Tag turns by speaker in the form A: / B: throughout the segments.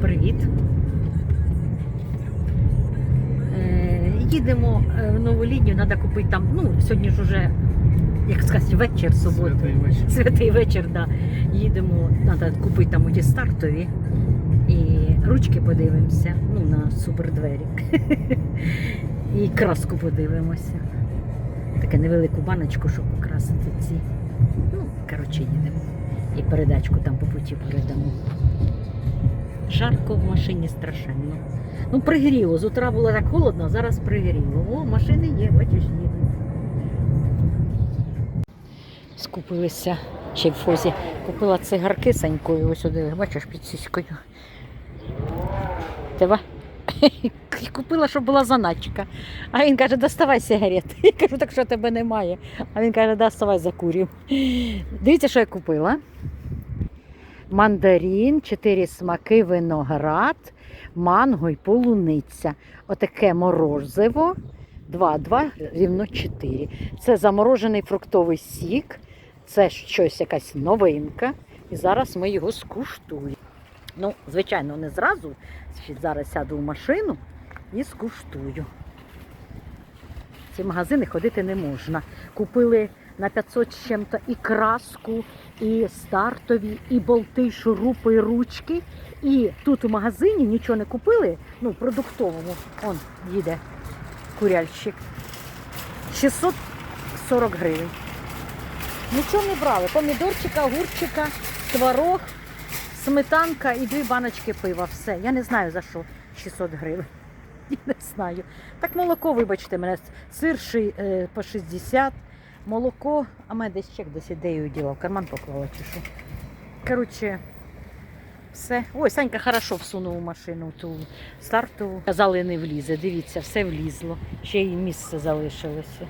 A: привіт. Е, їдемо е, в нову лінію, треба купити там, ну, сьогодні ж уже, як сказати, вечір суботи.
B: Святий вечір.
A: Святий вечір, да. Їдемо, треба купити там ті стартові. І ручки подивимося, ну, на супердвері. І краску подивимося. Таке невелику баночку, щоб покрасити ці. Ну, коротше, їдемо. І передачку там по путі передамо. Жарко в машині страшенно. Ну, пригріло. З утра було так холодно, а зараз пригріло. О, машини є, бачиш, їдуть. Скупилися ще в фозі. Купила цигарки Санькою, ось сюди, бачиш, під сіською. Тебе? Купила, щоб була заначка. А він каже, доставай сигарети. Я кажу, так що тебе немає. А він каже, доставай закурів. Дивіться, що я купила. Мандарин, чотири смаки, виноград, манго і полуниця. Отаке морозиво. 2-2 рівно 4. Це заморожений фруктовий сік. Це щось якась новинка. І зараз ми його скуштуємо. Ну, звичайно, не зразу. Зараз сяду в машину і скуштую. В ці магазини ходити не можна. Купили на 500 з чим-то і краску, і стартові, і болти, шурупи, і ручки. І тут у магазині нічого не купили, ну, продуктовому. Он їде куряльщик. 640 гривень. Нічого не брали. Помідорчика, огурчика, творог, сметанка і дві баночки пива. Все. Я не знаю за що 600 гривень. Я не знаю. Так молоко, вибачте мене, сир ши- е, по 60, молоко, а мене десь чек десь ідею діла, в карман поклала чи що. Коротше, все. Ой, Санька хорошо всунув у машину ту стартову. Казали, не влізе. Дивіться, все влізло. Ще й місце залишилося.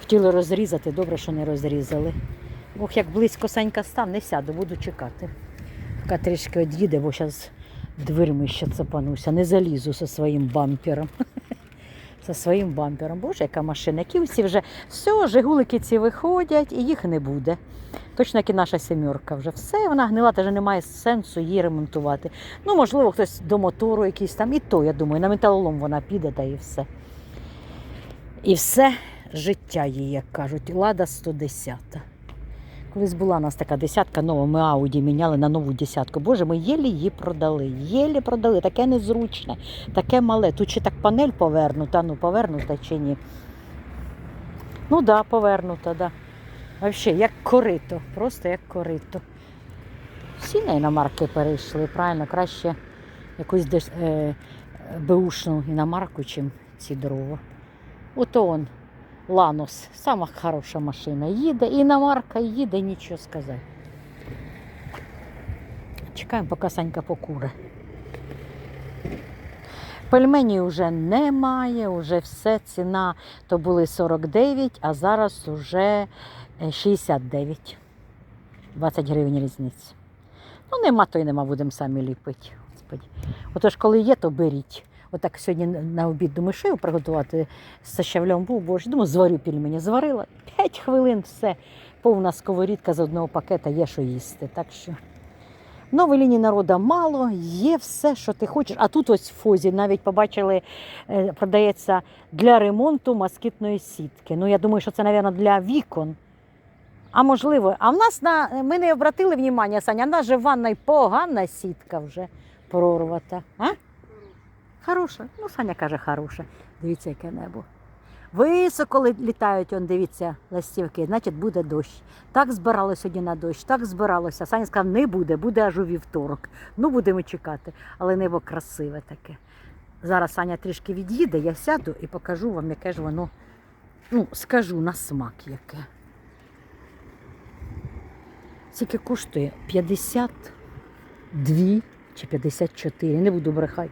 A: Хотіли розрізати, добре, що не розрізали. Ох, як близько Санька став, не сяду, буду чекати. Поки трішки від'їде, бо зараз дверми ще цепануся. Не залізу зі своїм бампером. Зі своїм бампером. Боже, яка машина. Які всі вже все, жигулики ці виходять і їх не буде. Точно як і наша сімерка вже. Все, вона гнила, теж немає сенсу її ремонтувати. Ну, можливо, хтось до мотору якийсь там, і то, я думаю, на металолом вона піде, та і все. І все життя її, як кажуть, лада 110. Колись була у нас така десятка нова, ми Ауді міняли на нову десятку. Боже, ми єлі її продали. Єлі продали, таке незручне, таке мале. Тут чи так панель повернута, ну повернута чи ні. Ну так, да, повернута, да. Взагалі, як корито, просто як корито. Всі на іномарки перейшли, правильно, краще якусь десь, е, беушну іномарку, чим ці дрова. Ото он, Ланос, сама хороша машина. Їде, іномарка їде, нічого сказати. Чекаємо, поки Санька покуре. Пельменів вже немає, вже все, ціна то були 49, а зараз вже е, 69. 20 гривень різниця. Ну, нема, то й нема, будемо самі ліпити. Господи. Отож, коли є, то беріть. Отак сьогодні на обід думаю, що його приготувати з щавлем був, бо ж думаю, зварю пельмені. Зварила 5 хвилин, все. Повна сковорідка з одного пакета є, що їсти. Так що нової лінії народу мало, є все, що ти хочеш. А тут ось в Фозі навіть побачили, е, продається для ремонту москітної сітки. Ну, я думаю, що це, мабуть, для вікон. А можливо, а в нас на ми не обратили внимання, Саня, в нас же в ванній погана сітка вже прорвата. А? Хороша. Ну, Саня каже, хороша. Дивіться, яке небо. Високо літають, он, дивіться, ластівки, значить буде дощ. Так збиралося сьогодні на дощ, так збиралося. Саня сказав, не буде, буде аж у вівторок. Ну, будемо чекати. Але небо красиве таке. Зараз Саня трішки від'їде, я сяду і покажу вам, яке ж воно, ну, скажу на смак яке. Скільки коштує? 52 чи 54, не буду брехати.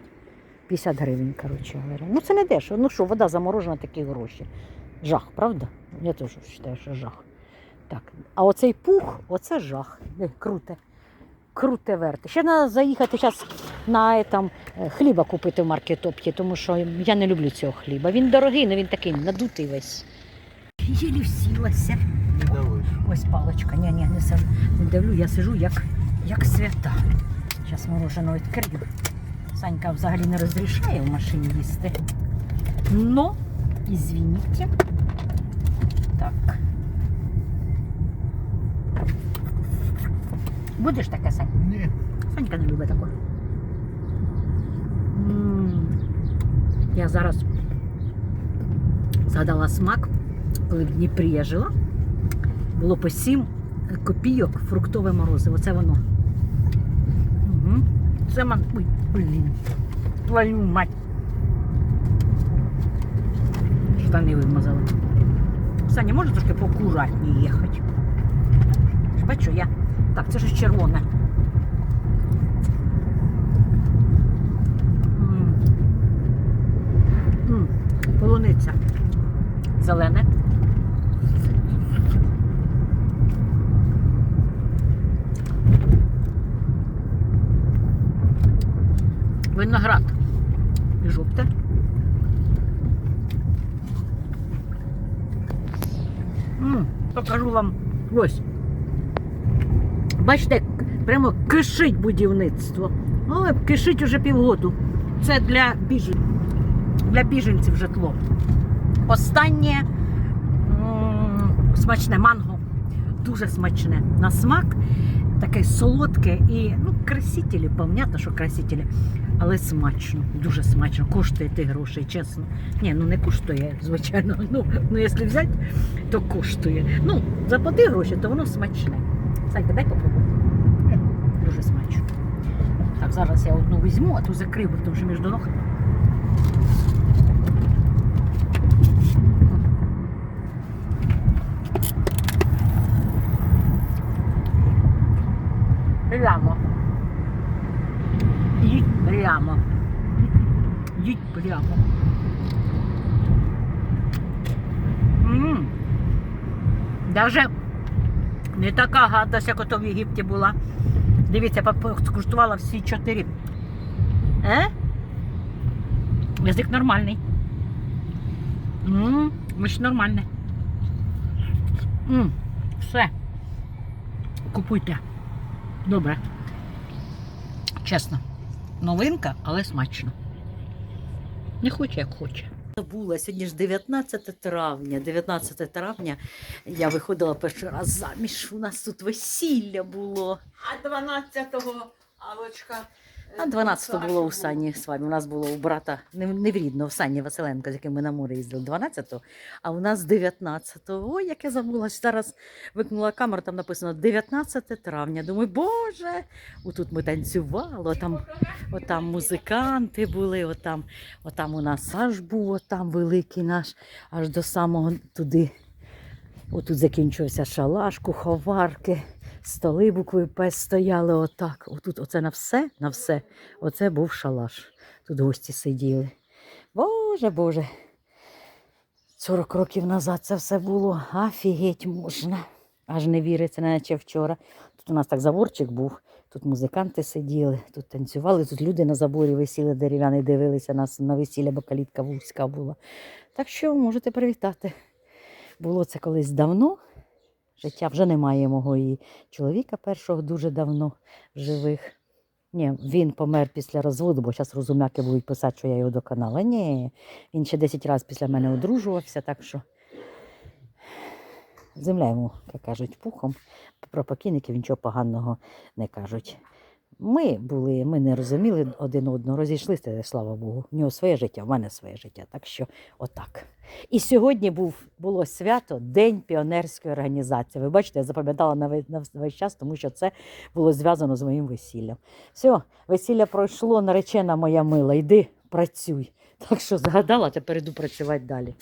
A: 50 гривень, коротше говоря. Ну це не дешево. Ну що, вода заморожена такі гроші. Жах, правда? Я теж вважаю, що жах. Так. А оцей пух, оце жах. Де, круте. Круте верте. Ще треба заїхати зараз на там, е, хліба купити в маркетоп'ї, тому що я не люблю цього хліба. Він дорогий, але він такий надутий весь. Єлі всілася. Ось паличка. Ні, ні, не, не давлю, я сижу як, як свята. Зараз мороженое відкрию. Санька взагалі не розрішає в машині їсти. Но, извините. Так. Будеш таке, Сань?
B: Ні.
A: Санька не любить такого. М. Я зараз згадала смак, коли в Дніпрі я жила. Було по 7 копійок фруктове морозиво. Це воно. Угу. Це ман. Ой, блін. Твою мать. Штани вимазала. Саня, може трошки поаккуратніше їхати? Бачу, я. Так, це ж червоне. Полуниця. Зелене. Виноград. Жовте. Покажу вам ось. Бачите, прямо кишить будівництво. Але кишить уже півгоду. Це для біженців, для біженців житло. Останнє смачне манго. Дуже смачне. На смак таке солодке і ну, красителі, понятно, що красителі, але смачно, дуже смачно. Коштує тих грошей, чесно. Ні, ну не коштує, звичайно. Ну, ну якщо взяти, то коштує. Ну, заплати гроші, то воно смачне. Санька, дай попробуй. Дуже смачно. Так, зараз я одну візьму, а ту закрию, бо тому що між ног. Прямо. Їдь прямо. Їдь прямо. М. Даже не така гадость, як ото в Єгипті була. Дивіться, скуштувала всі чотири. Е? Язик нормальний. Ммм, ж нормальне. Ммм, все. Купуйте. Добре. Чесно. Новинка, але смачно. Не хоче, як хоче. Забула, сьогодні ж 19 травня. 19 травня я виходила перший раз заміж. У нас тут весілля було.
C: А 12-го Алочка.
A: А 12 було у Сані з вами. У нас було у брата не, не в Сані Василенко, з яким ми на море їздили 12-го, а у нас 19-го. Ой, як я забулась. Зараз викнула камеру, там написано 19 травня. Думаю, боже, отут ми танцювали, отам, отам музиканти були, отам, отам у нас аж був, отам великий наш, аж до самого туди. Отут закінчився шалаш, куховарки, столи буквою П стояли отак. Отут, оце на все, на все. Оце був шалаш. Тут гості сиділи. Боже, Боже. 40 років назад це все було. Афігеть можна. Аж не віриться, наче вчора. Тут у нас так заборчик був, тут музиканти сиділи, тут танцювали, тут люди на заборі висіли дерев'яні, дивилися нас на весілля, бо калітка вузька була. Так що можете привітати. Було це колись давно. Життя вже немає мого і чоловіка першого дуже давно живих. Ні, він помер після розводу, бо зараз розумяки будуть писати, що я його доконала. Ні, він ще 10 разів після мене одружувався, так що земля йому, як кажуть, пухом. Про покійників нічого поганого не кажуть. Ми були, ми не розуміли один одного, розійшлися, слава Богу. В нього своє життя, в мене своє життя. Так що отак. І сьогодні був, було свято День піонерської організації. Ви бачите, я запам'ятала на весь, на весь час, тому що це було зв'язано з моїм весіллям. Все, весілля пройшло, наречена моя мила, йди працюй. Так що згадала, тепер іду працювати далі.